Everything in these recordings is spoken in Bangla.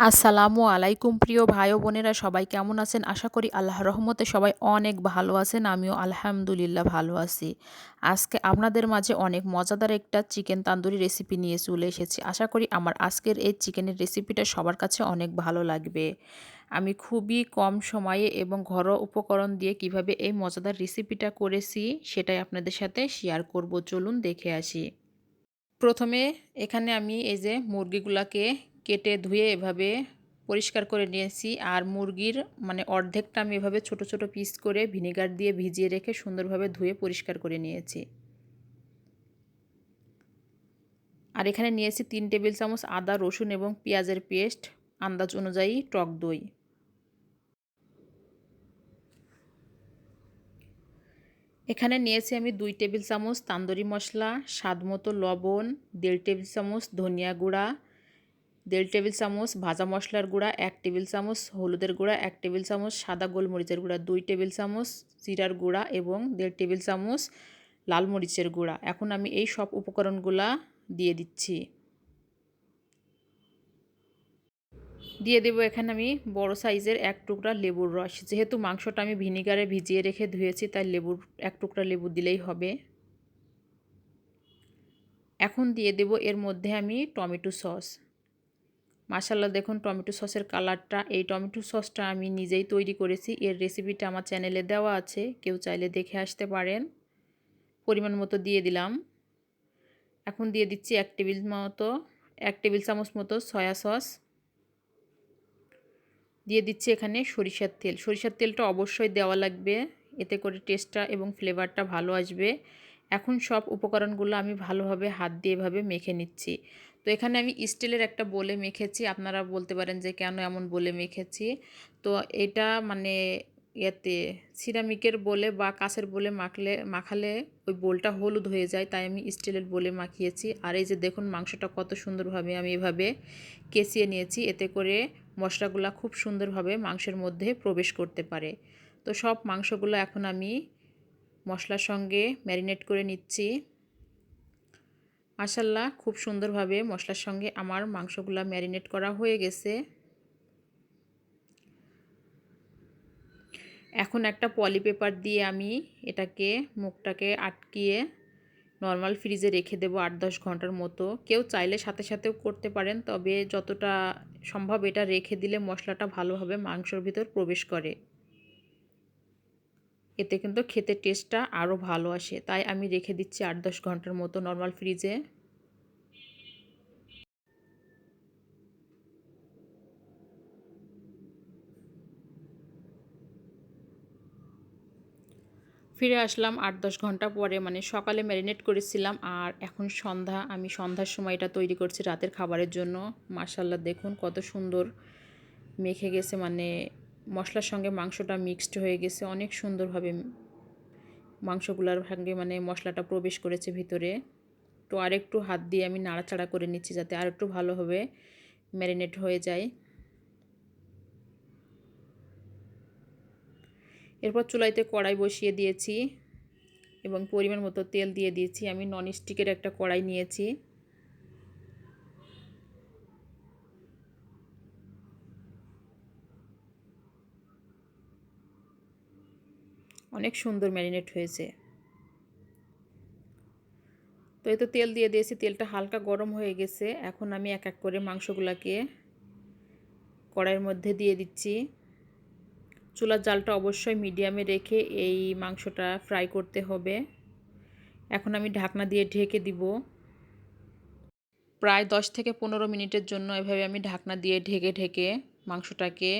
আসসালামু আলাইকুম প্রিয় ভাই বোনেরা, সবাই কেমন আছেন? আশা করি আল্লাহ রহমতে সবাই অনেক ভালো আছেন, আমিও আলহামদুলিল্লাহ ভালো আছি। আজকে আপনাদের মাঝে অনেক মজাদার একটা চিকেন তান্দুরি রেসিপি নিয়ে চলে এসেছি। আশা করি আমার আজকের এই চিকেনের রেসিপিটা সবার কাছে অনেক ভালো লাগবে। আমি খুবই কম সময়ে এবং ঘরোয়া উপকরণ দিয়ে কীভাবে এই মজাদার রেসিপিটা করেছি সেটাই আপনাদের সাথে শেয়ার করব। চলুন দেখে আসি। প্রথমে এখানে আমি এই যে মুরগিগুলাকে কেটে ধুয়ে এভাবে পরিষ্কার করে নিয়েছি। আর মুরগির মানে অর্ধেকটা আমি এভাবে ছোট ছোট পিস করে ভিনেগার দিয়ে ভিজিয়ে রেখে সুন্দরভাবে ধুয়ে পরিষ্কার করে নিয়েছি। আর এখানে নিয়েছি তিন টেবিল চামচ আদা, রসুন এবং পেঁয়াজের পেস্ট। আন্দাজ অনুযায়ী টক দই। এখানে নিয়েছি আমি দুই টেবিল চামচ তান্দুরি মশলা স্বাদ মতো লবণ, দেড় টেবিল চামচ ধনিয়া গুঁড়া দেড় টেবিল চামচ ভাজা মশলার গুঁড়া, এক টেবিল চামচ হলুদের গুঁড়া, এক টেবিল চামচ সাদা গোলমরিচের গুঁড়া, দুই টেবিল চামচ জিরার গুঁড়া এবং দেড় টেবিল চামচ লাল মরিচের গুঁড়া। এখন আমি এই সব উপকরণগুলা দিয়ে দিচ্ছি। দিয়ে দেবো এখানে আমি বড় সাইজের এক টুকরা লেবুর রস। যেহেতু মাংসটা আমি ভিনিগারে ভিজিয়ে রেখে ধুয়েছি, তাই লেবুর, এক টুকরা লেবু দিলেই হবে। এখন দিয়ে দেব এর মধ্যে আমি টমেটো সস। মাসাল্লাহ দেখুন টমেটো সসের কালারটা। এই টমেটো সসটা আমি নিজেই তৈরি করেছি। এর রেসিপিটা আমার চ্যানেলে দেওয়া আছে। কেউ চাইলে দেখে আসতে পারেন। পরিমাণ মতো দিয়ে দিলাম। এখন দিয়ে দিচ্ছি এক টেবিল মতো, এক টেবিল চামচ মতো সয়া সস। দিয়ে দিচ্ছি এখানে সরিষার তেল। সরিষার তেলটা অবশ্যই দেওয়া লাগবে। এতে করে টেস্টটা এবং ফ্লেভারটা ভালো আসবে। এখন সব উপকরণগুলো আমি ভালোভাবে হাত দিয়ে এভাবে মেখে নিচ্ছি। তো এখানে আমি স্টিলের একটা বলে মেখেছি। আপনারা বলতে পারেন যে কেন এমন বলে মেখেছি। তো এটা মানে ইয়েতে সিরামিকের বলে বা কাছের বলে মাখলে, মাখালে ওই বোলটা হলুদ হয়ে যায়, তাই আমি স্টিলের বলে মাখিয়েছি। আর এই যে দেখুন মাংসটা কত সুন্দরভাবে আমি এভাবে কেচিয়ে নিয়েছি। এতে করে মশলাগুলো খুব সুন্দরভাবে মাংসের মধ্যে প্রবেশ করতে পারে। তো সব মাংসগুলো এখন আমি মশলার সঙ্গে ম্যারিনেট করে নিচ্ছি। মাসাল্লাহ খুব সুন্দরভাবে মশলার সঙ্গে আমার মাংসগুলো ম্যারিনেট করা হয়ে গেছে। এখন একটা পলি পেপার দিয়ে আমি এটাকে, মুখটাকে আটকিয়ে নর্মাল ফ্রিজে রেখে দেবো আট দশ ঘণ্টার মতো। কেউ চাইলে সাথে সাথেও করতে পারেন, তবে যতটা সম্ভব এটা রেখে দিলে মশলাটা ভালোভাবে মাংসর ভিতর প্রবেশ করে। এতে কিন্তু খেতে টেস্টটা আরও ভালো আসে। তাই আমি রেখে দিচ্ছি আট দশ ঘণ্টার মতো নর্মাল ফ্রিজে ফিরে আসলাম আট দশ ঘণ্টা পরে মানে সকালে ম্যারিনেট করেছিলাম আর এখন সন্ধ্যা, আমি সন্ধ্যার সময় এটা তৈরি করছি রাতের খাবারের জন্য। মার্শাল্লাহ দেখুন কত সুন্দর মেখে গেছে মানে মশলার সঙ্গে মাংসটা মিক্সড হয়ে গেছে। অনেক সুন্দরভাবে মাংসগুলোর সঙ্গে মানে মশলাটা প্রবেশ করেছে ভিতরে। তো আরেকটু হাত দিয়ে আমি নাড়াচাড়া করে নিচ্ছি যাতে আরেকটু ভালোভাবে ম্যারিনেট হয়ে যায়। এরপর চুলাইতে কড়াই বসিয়ে দিয়েছি এবং পরিমাণ মতো তেল দিয়ে দিয়েছি। আমি নন স্টিকের একটা কড়াই নিয়েছি। অনেক সুন্দর ম্যারিনেট হয়েছে। তো এই তো তেল দিয়ে দিয়েছি, তেলটা হালকা গরম হয়ে গেছে। এখন আমি এক এক করে মাংসগুলোকে কড়াইয়ের মধ্যে দিয়ে দিচ্ছি। চুলার জালটা অবশ্যই মিডিয়ামে রেখে এই মাংসটা ফ্রাই করতে হবে। এখন আমি ঢাকনা দিয়ে ঢেকে দিব। প্রায় দশ থেকে পনেরো মিনিটের জন্য এভাবে আমি ঢাকনা দিয়ে ঢেকে ঢেকে মাংসটাকে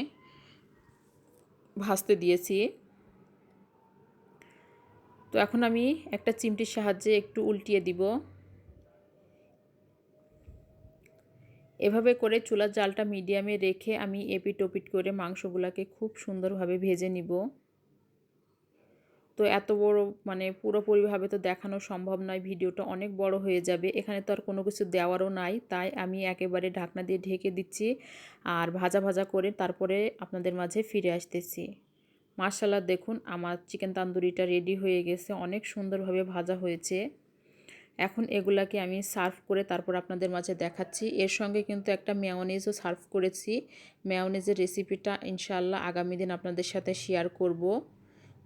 ভাজতে দিয়েছি। তো এখন আমি একটা চিমটির সাহায্যে একটু উল্টিয়ে দিব। এভাবে করে চুলার জালটা মিডিয়ামে রেখে আমি এপিট ওপিট করে মাংসগুলোকে খুব সুন্দরভাবে ভেজে নিব। তো এত বড় মানে পুরোপুরিভাবে তো দেখানো সম্ভব নয়, ভিডিওটা অনেক বড় হয়ে যাবে। এখানে তো আর কোনো কিছু দেওয়ারও নাই, তাই আমি একেবারে ঢাকনা দিয়ে ঢেকে দিচ্ছি আর ভাজা ভাজা করে তারপরে আপনাদের মাঝে ফিরে আসতেছি। মার্শাল্লাহ দেখুন আমার চিকেন তান্দুরিটা রেডি হয়ে গেছে, অনেক সুন্দরভাবে ভাজা হয়েছে। এখন এগুলাকে আমি সার্ভ করে তারপর আপনাদের মাঝে দেখাচ্ছি। এর সঙ্গে কিন্তু একটা মেয়নিজও সার্ভ করেছি। মেয়নিজের রেসিপিটা ইনশাল্লাহ আগামী দিন আপনাদের সাথে শেয়ার করব।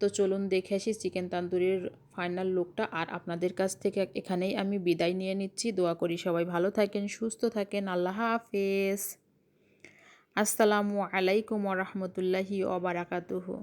তো চলুন দেখে আসি চিকেন তান্দুরির ফাইনাল লুকটা আর আপনাদের কাছ থেকে এখানেই আমি বিদায় নিয়ে নিচ্ছি। দোয়া করি সবাই ভালো থাকেন, সুস্থ থাকেন। আল্লাহ হাফেজ। আসসালামু আলাইকুম রহমতুল্লাহি ওবরাকাতুহু